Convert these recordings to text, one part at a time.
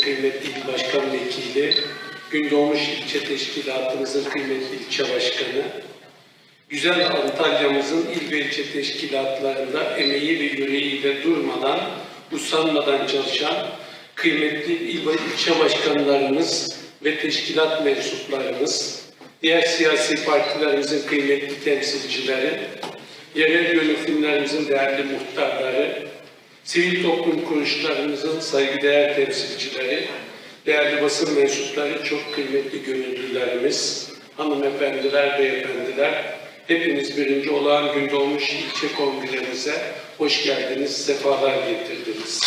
kıymetli il başkan vekili, Gündoğmuş ilçe teşkilatımızın kıymetli ilçe başkanı, güzel Antalya'mızın il ve ilçe teşkilatlarında emeği ve yüreğiyle durmadan, usanmadan çalışan kıymetli il ve ilçe başkanlarımız ve teşkilat mensuplarımız, diğer siyasi partilerimizin kıymetli temsilcileri, yerel yönetimlerimizin değerli muhtarları, sivil toplum kuruluşlarımızın saygıdeğer temsilcileri, değerli basın mensupları, çok kıymetli gönüllülerimiz, hanımefendiler, beyefendiler, hepiniz birinci olağan gün doğmuş ilçe kongremize hoş geldiniz, sefalar getirdiniz.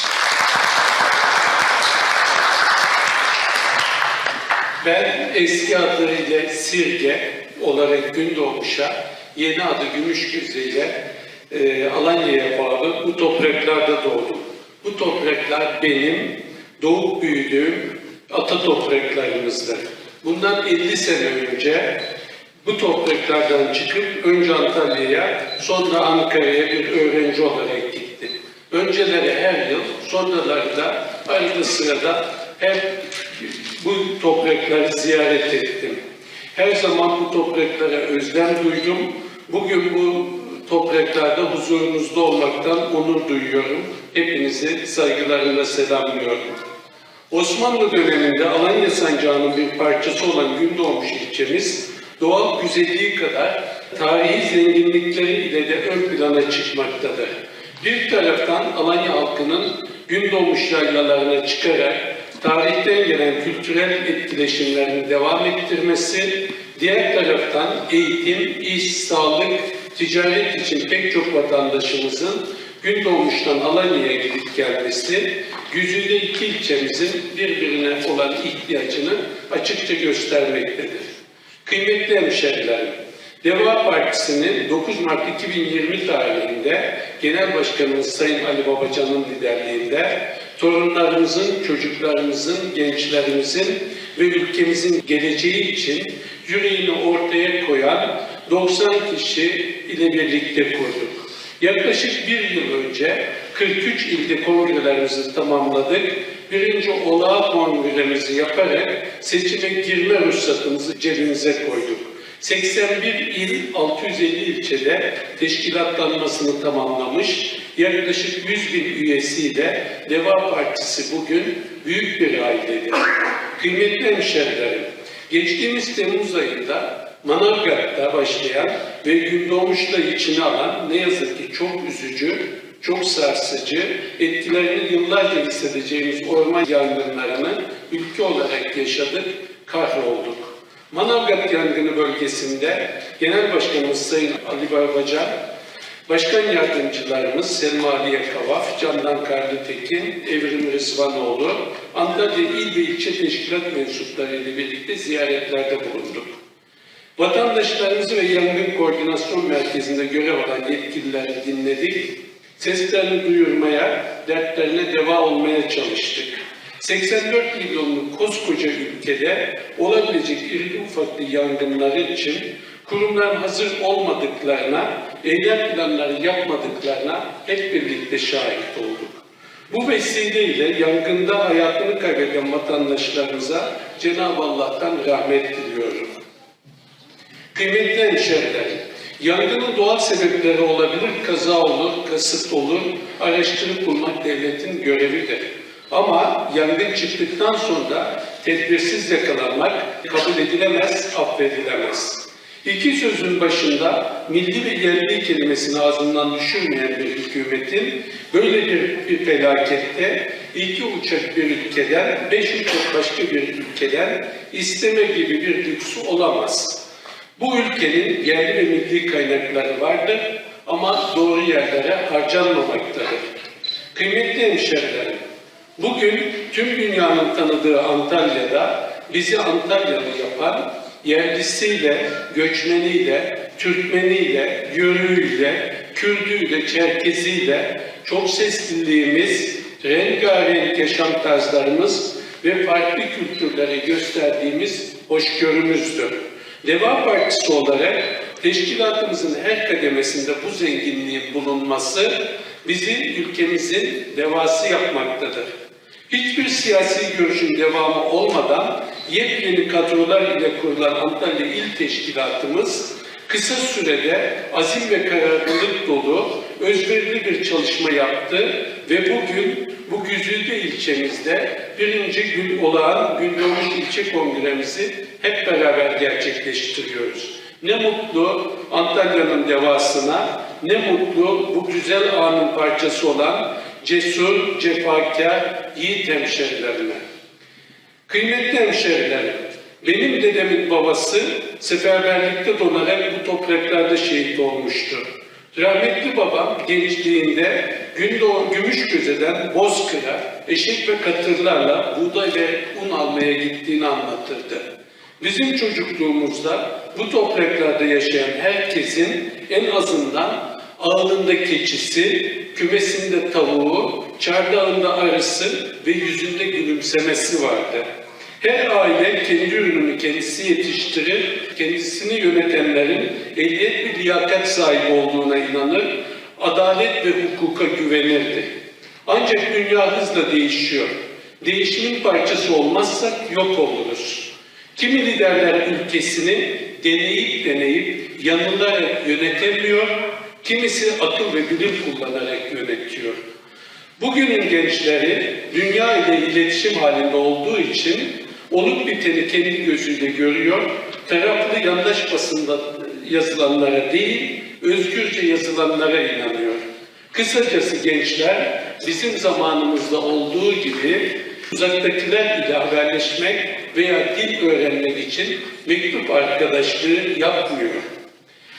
Ben eski adıyla Sirge olarak Gündoğmuş'a, yeni adı Gümüşgözü ile e, Alanya'ya bağlı bu topraklarda doğdum. Bu topraklar benim doğup büyüdüğüm ata topraklarımızdır. Bundan 50 sene önce bu topraklardan çıkıp önce Antalya'ya sonra Ankara'ya bir öğrenci olarak gittim. Önceleri her yıl, sonraları da arada sırada hep bu toprakları ziyaret ettim. Her zaman bu topraklara özlem duydum. Bugün bu topraklarda huzurunuzda olmaktan onur duyuyorum. Hepinizi saygılarımla selamlıyorum. Osmanlı döneminde Alanya Sancağı'nın bir parçası olan Gündoğmuş ilçemiz doğal güzelliği kadar tarihi zenginlikleri ile de ön plana çıkmaktadır. Bir taraftan Alanya halkının Gündoğmuş yaylalarına çıkarak tarihten gelen kültürel etkileşimlerini devam ettirmesi, diğer taraftan eğitim, iş, sağlık, ticaret için pek çok vatandaşımızın Gündoğmuş'tan Alanya'ya gidip gelmesi, güzide iki ilçemizin birbirine olan ihtiyacını açıkça göstermektedir. Kıymetli hemşehrilerim, Deva Partisi'nin 9 Mart 2020 tarihinde Genel Başkanımız Sayın Ali Babacan'ın liderliğinde torunlarımızın, çocuklarımızın, gençlerimizin ve ülkemizin geleceği için yüreğini ortaya koyan 90 kişi ile birlikte kurduk. Yaklaşık bir yıl önce 43 ilde kongrelerimizi tamamladık. Birinci olağı kongremizi yaparak seçime girme ruhsatımızı cebimize koyduk. 81 il, 650 ilçede teşkilatlanmasını tamamlamış. Yaklaşık 100 bin üyesiyle Deva Partisi bugün büyük bir ailedir. Kıymetli hemşehrilerim, geçtiğimiz Temmuz ayında Manavgat'ta başlayan ve Gündoğmuş'ta içine alan ne yazık ki çok üzücü, çok sarsıcı, etkilerini yıllarca hissedeceğimiz orman yangınlarını ülke olarak yaşadık, kahrolduk. Manavgat yangını bölgesinde Genel Başkanımız Sayın Ali Barbacan, Başkan Yardımcılarımız Selma Aliye Kavaf, Candan Karlıtekin, Evrim Rızvanoğlu, Antalya İl ve İlçe Teşkilat mensupları ile birlikte ziyaretlerde bulunduk. Vatandaşlarımızı ve Yangın Koordinasyon Merkezi'nde görev alan yetkilileri dinledik. Seslerini duyurmaya, dertlerine deva olmaya çalıştık. 84 milyonluk koskoca ülkede olabilecek irili ufaklı yangınlar için kurumların hazır olmadıklarına, eylem planları yapmadıklarına hep birlikte şahit olduk. Bu vesileyle yangında hayatını kaybeden vatandaşlarımıza Cenab-ı Allah'tan rahmet diliyorum. Kıymetli hemşehrilerim, yangının doğal sebepleri olabilir, kaza olur, kasıt olur, araştırıp bulmak devletin görevidir. Ama yangın çıktıktan sonra tedbirsiz yakalanmak kabul edilemez, affedilemez. İki sözün başında milli ve yerli kelimesini ağzından düşürmeyen bir hükümetin böyle bir, bir felakette iki uçak bir ülkeden, beş uçak başka bir ülkeden isteme gibi bir lüksü olamaz. Bu ülkenin yerli ve milli kaynakları vardır ama doğru yerlere harcanmamaktadır. Kıymetli hemşehrilerim, bugün tüm dünyanın tanıdığı Antalya'da bizi Antalyalı yapan yerlisiyle, göçmeniyle, Türkmeniyle, Yörüğüyle, Kürdüyle, Çerkeziyle çok sesliliğimiz, rengarenk yaşam tarzlarımız ve farklı kültürlere gösterdiğimiz hoşgörümüzdür. Deva Partisi olarak teşkilatımızın her kademesinde bu zenginliğin bulunması bizi ülkemizin devası yapmaktadır. Hiçbir siyasi görüşün devamı olmadan yepyeni kadrolar ile kurulan Antalya İl Teşkilatımız kısa sürede azim ve kararlılık dolu, özverili bir çalışma yaptı ve bugün bu güzide ilçemizde birinci gün olağan Gündoğmuş İlçe Kongremizi hep beraber gerçekleştiriyoruz. Ne mutlu Antalya'nın devasına, ne mutlu bu güzel anın parçası olan cesur, cefakar, yiğit hemşerilerine. Kıymetli hemşerilerim, benim dedemin babası seferberlikte donarak bu topraklarda şehit olmuştu. Rahmetli babam gençliğinde Gündoğan Gümüşgöze'den Bozkır'a eşek ve katırlarla buğday ve un almaya gittiğini anlatırdı. Bizim çocukluğumuzda bu topraklarda yaşayan herkesin en azından ağlında keçisi, kümesinde tavuğu, çardağında arısı ve yüzünde gülümsemesi vardı. Her aile kendi ürününü kendisi yetiştirir, kendisini yönetenlerin ehliyet ve liyakat sahibi olduğuna inanır, adalet ve hukuka güvenirdi. Ancak dünya hızla değişiyor. Değişimin parçası olmazsak yok oluruz. Kimi liderler ülkesini deneyip deneyip yanılarak yönetemiyor, kimisi akıl ve bilim kullanarak yönetiyor. Bugünün gençleri dünya ile iletişim halinde olduğu için olup biteni kendi gözüyle görüyor, taraflı yandaş basında yazılanlara değil, özgürce yazılanlara inanıyor. Kısacası gençler bizim zamanımızda olduğu gibi uzaktakiler ile haberleşmek veya dil öğrenmek için mektup arkadaşlığı yapmıyor.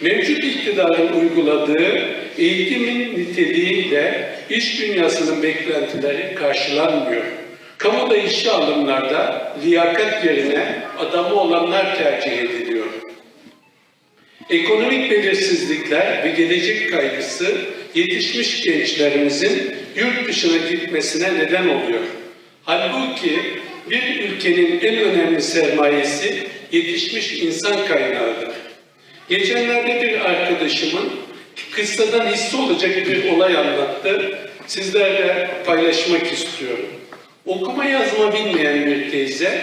Mevcut iktidarın uyguladığı eğitimin niteliğiyle iş dünyasının beklentileri karşılanmıyor. Kamuda işe alımlarda liyakat yerine adamı olanlar tercih ediliyor. Ekonomik belirsizlikler ve gelecek kaygısı yetişmiş gençlerimizin yurt dışına gitmesine neden oluyor. Halbuki bir ülkenin en önemli sermayesi yetişmiş insan kaynağıdır. Geçenlerde bir arkadaşımın kıssadan hissi olacak bir olay anlattı. Sizlerle paylaşmak istiyorum. Okuma yazma bilmeyen bir teyze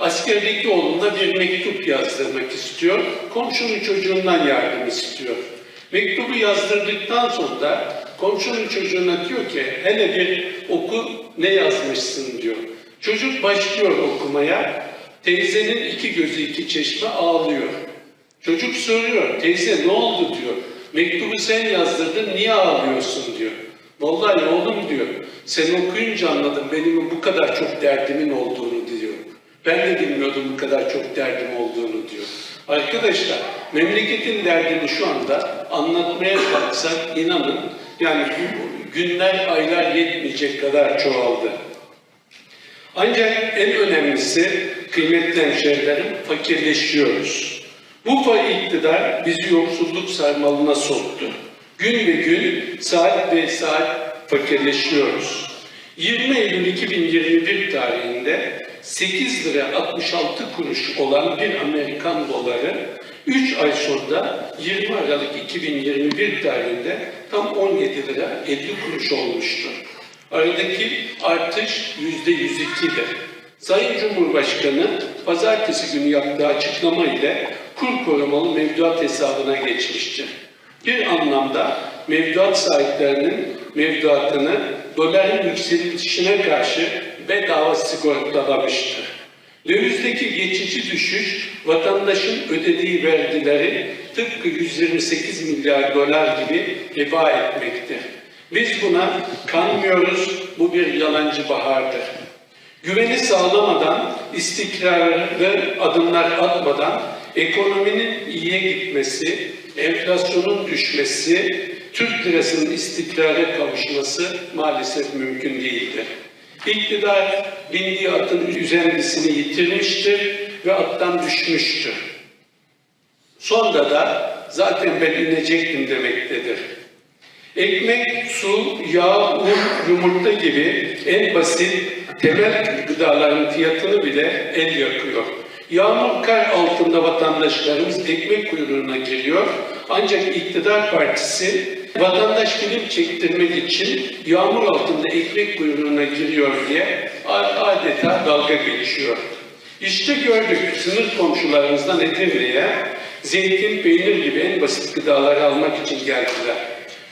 askerdeki oğluna bir mektup yazdırmak istiyor. Komşunun çocuğundan yardım istiyor. Mektubu yazdırdıktan sonra komşunun çocuğuna diyor ki hele bir oku ne yazmışsın diyor. Çocuk başlıyor okumaya. Teyzenin iki gözü iki çeşme ağlıyor. Çocuk soruyor, teyze ne oldu diyor. Mektubu sen yazdırdın, niye ağlıyorsun diyor. Vallahi oğlum diyor, sen okuyunca anladım benim bu kadar çok derdimin olduğunu. Ben de bilmiyordum bu kadar çok derdim olduğunu diyor. Arkadaşlar, memleketin derdini şu anda anlatmaya kalksak inanın yani günler, aylar yetmeyecek kadar çoğaldı. Ancak en önemlisi kıymetli hemşehrilerim fakirleşiyoruz. Bu iktidar bizi yoksulluk sarmalına soktu. Gün ve gün, saat ve saat fakirleşiyoruz. 20 Eylül 2021 tarihinde 8 lira 66 kuruş olan bir Amerikan doları 3 ay sonra 20 Aralık 2021 tarihinde tam 17 lira 50 kuruş olmuştur. Aradaki artış yüzde 102'dir. Sayın Cumhurbaşkanı pazartesi günü yaptığı açıklama ile kur korumalı mevduat hesabına geçmiştir. Bir anlamda mevduat sahiplerinin mevduatını doların yükselişine karşı bedava sigortalamıştır. Dövizdeki geçici düşüş vatandaşın ödediği vergileri tıpkı 128 milyar dolar gibi heba etmektir. Biz buna kanmıyoruz, bu bir yalancı bahardır. Güveni sağlamadan, istikrarlı adımlar atmadan ekonominin iyiye gitmesi, enflasyonun düşmesi, Türk lirasının istikrara kavuşması maalesef mümkün değildir. İktidar bindiği atın üzendisini yitirmiştir ve attan düşmüştür. Sonra da zaten ben inecektim demektedir. Ekmek, su, yağ, un, yumurta gibi en basit temel gıdaların fiyatını bile el yakıyor. Yağmur kar altında vatandaşlarımız ekmek kuyruğuna giriyor. Ancak iktidar partisi vatandaş film çektirmek için yağmur altında ekmek kuyruğuna giriyor diye adeta dalga geçiyor. İşte gördük sınır komşularımızdan Edirne'ye zeytin, peynir gibi en basit gıdaları almak için geldiler.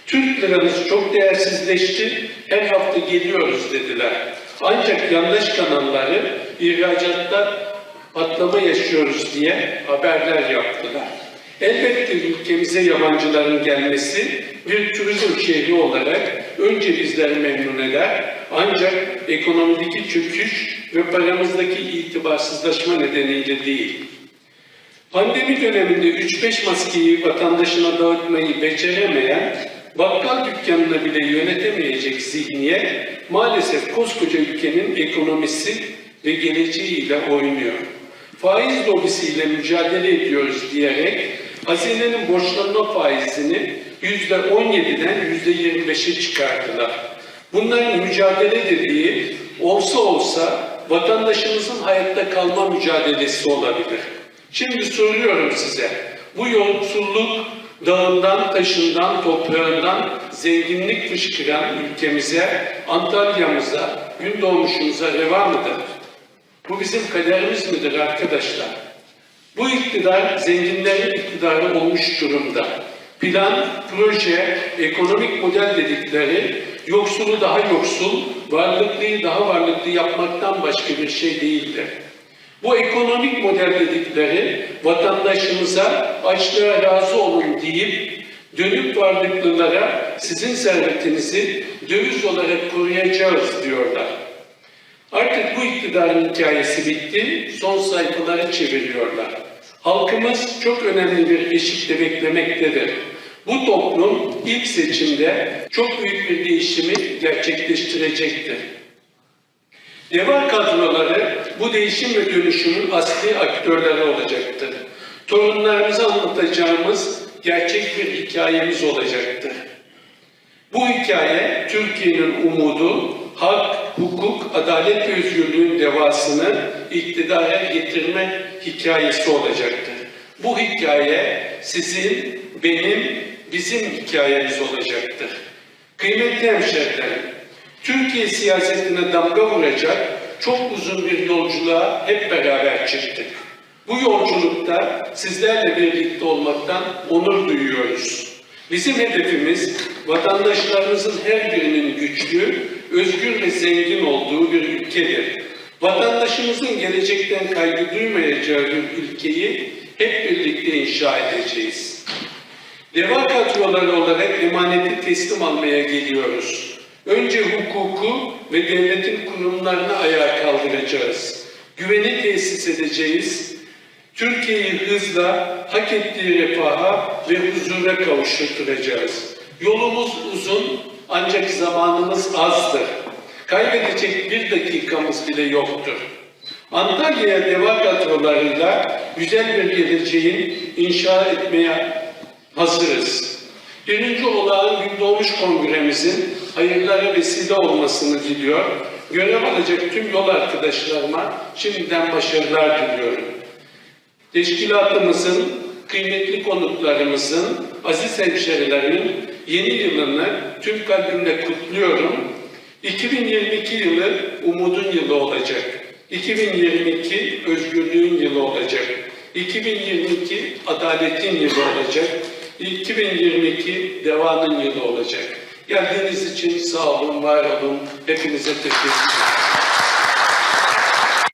Türk liramız çok değersizleşti, her hafta geliyoruz dediler. Ancak yandaş kanalları ihracatta patlama yaşıyoruz diye haberler yaptılar. Elbette ülkemize yabancıların gelmesi bir turizm şehri olarak önce bizleri memnun eder ancak ekonomideki çöküş ve paramızdaki itibarsızlaşma nedeniyle değil. Pandemi döneminde 3-5 maskeyi vatandaşına dağıtmayı beceremeyen, bakkal dükkanını bile yönetemeyecek zihniyet maalesef koskoca ülkenin ekonomisi ve geleceğiyle oynuyor. Faiz lobisiyle mücadele ediyoruz diyerek hazinenin borçlanma faizini %17'den %25'e çıkardılar. Bunların mücadele dediği olsa olsa vatandaşımızın hayatta kalma mücadelesi olabilir. Şimdi soruyorum size, bu yolsuzluk dağından, taşından, toprağından zenginlik fışkıran ülkemize, Antalya'mıza, gün doğmuşumuza reva mıdır? Bu bizim kaderimiz midir arkadaşlar? Bu iktidar zenginlerin iktidarı olmuş durumda. Plan, proje, ekonomik model dedikleri yoksulu daha yoksul, varlıklıyı daha varlıklı yapmaktan başka bir şey değildir. Bu ekonomik model dedikleri vatandaşımıza açlığa razı olun deyip dönüp varlıklılara sizin servetinizi döviz olarak koruyacağız diyorlar. Artık bu iktidarın hikayesi bitti, son sayfaları çeviriyorlar. Halkımız çok önemli bir eşikte beklemektedir. Bu toplum ilk seçimde çok büyük bir değişimi gerçekleştirecektir. Deva kadroları bu değişim ve dönüşümün asli aktörleri olacaktır. Torunlarımıza anlatacağımız gerçek bir hikayemiz olacaktır. Bu hikaye Türkiye'nin umudu, hak, hukuk, adalet ve özgürlüğün devasını iktidara getirme hikayesi olacaktır. Bu hikaye sizin, benim, bizim hikayemiz olacaktır. Kıymetli hemşehrilerim, Türkiye siyasetine damga vuracak çok uzun bir yolculuğa hep beraber çıktık. Bu yolculukta sizlerle birlikte olmaktan onur duyuyoruz. Bizim hedefimiz vatandaşlarımızın her birinin güçlü, özgür ve zengin olduğu bir ülkedir. Vatandaşımızın gelecekten kaygı duymayacağı bir ülkeyi hep birlikte inşa edeceğiz. Deva kadroları olarak emaneti teslim almaya geliyoruz. Önce hukuku ve devletin kurumlarını ayağa kaldıracağız. Güveni tesis edeceğiz. Türkiye'yi hızla hak ettiği refaha ve huzura kavuşturacağız. Yolumuz uzun ancak zamanımız azdır. Kaybedecek bir dakikamız bile yoktur. Antalya'ya deva kadrolarıyla güzel bir geleceğin inşa etmeye hazırız. Birinci olağan gün doğmuş kongremizin hayırlara vesile olmasını diliyor. Görev alacak tüm yol arkadaşlarıma şimdiden başarılar diliyorum. Teşkilatımızın, kıymetli konuklarımızın, aziz hemşerilerimin yeni yılını tüm kalbimle kutluyorum. 2022 yılı umudun yılı olacak. 2022 özgürlüğün yılı olacak. 2022 adaletin yılı olacak. 2022 devanın yılı olacak. Geldiğiniz için sağ olun, var olun. Hepinize teşekkür ederim.